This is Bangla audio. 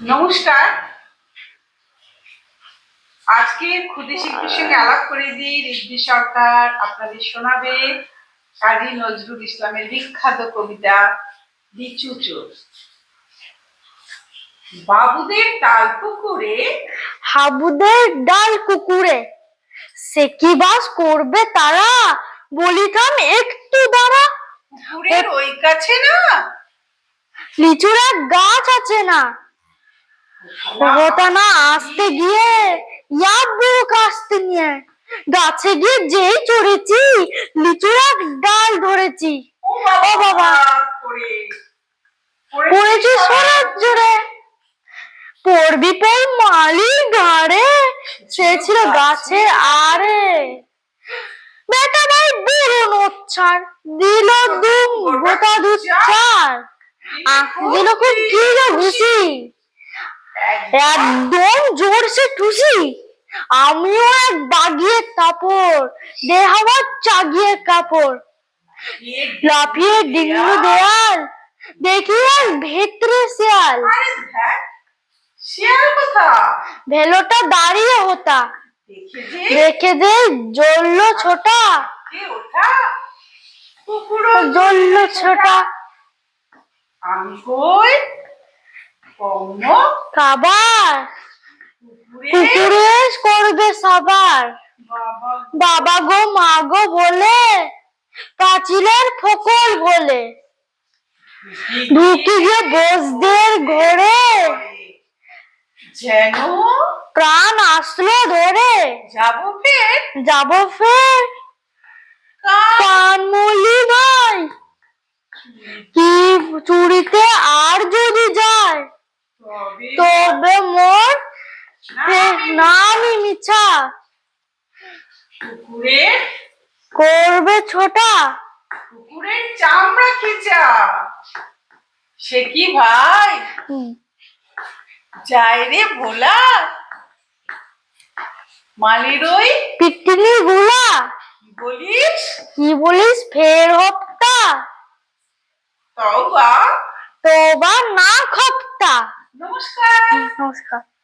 নমস্কার। আজকে ক্ষুদে শিল্পীর সঙ্গে আলাপ করে দিই রিদ্ধি সরকার আপনাদের শোনাবে কাজী নজরুল ইসলামের বিখ্যাত কবিতা লিচু বাবুদের তাল পুকুরে হাবুদের ডাল কুকুরে সে কি বাস করবে তারা? বলিতাম একটু দাঁড়া। পুকুরের ওই কাছে না লিচুর এক গাছ আছে না। না আসতে গিয়ে ইয়াব্বু কাস্তে নিয়ে। গাছে গিয়ে যেই চড়েছি লিচুর এক ডাল ধরেছি। ও বাবা, পড়েছি সরাত জুড়ে পড়বি পর মালি ঘাড়ে সে ছিল গাছে আরে বেটা ভাই বুড়ো নোচ্ছার দিল দুম গোটা দুচ্ছার। গিল ঘুষি। একদম জোরসে ঠুসি। আমিও এক বাগিয়ে তাপড় দেহ আমার চাগিয়ে কাপড়। লাফিয়ে ডিঙ্গু দেয়াল দেখি আর ভেতরে শিয়াল। ভেলোটা দাঁড়িয়ে হতা। দেখে দেখে জ্বললো ছোটা। জ্বললো ছোটা। আমি কই কৌন খাবার কুকুরে কুকুরে করবে সবার। বাবা গো। মা গো বলে পাঁচিলের ফকল বলে। ঢুকে বসদের ঘরে। যেন প্রাণ আসলো ধরে। যাব ফের। যাব ফের। কার নামই মিছা। কুকুরের করবে ছোটা। কুকুরের চামড়া খিচা সে কি ভাই? যায় রে ভোলা। মালির ওই পিটনি গুলা কি বলিস? কি বলিস ফের হপ্তা। তাও বা না খপ্তা। নমস্কার। নমস্কার।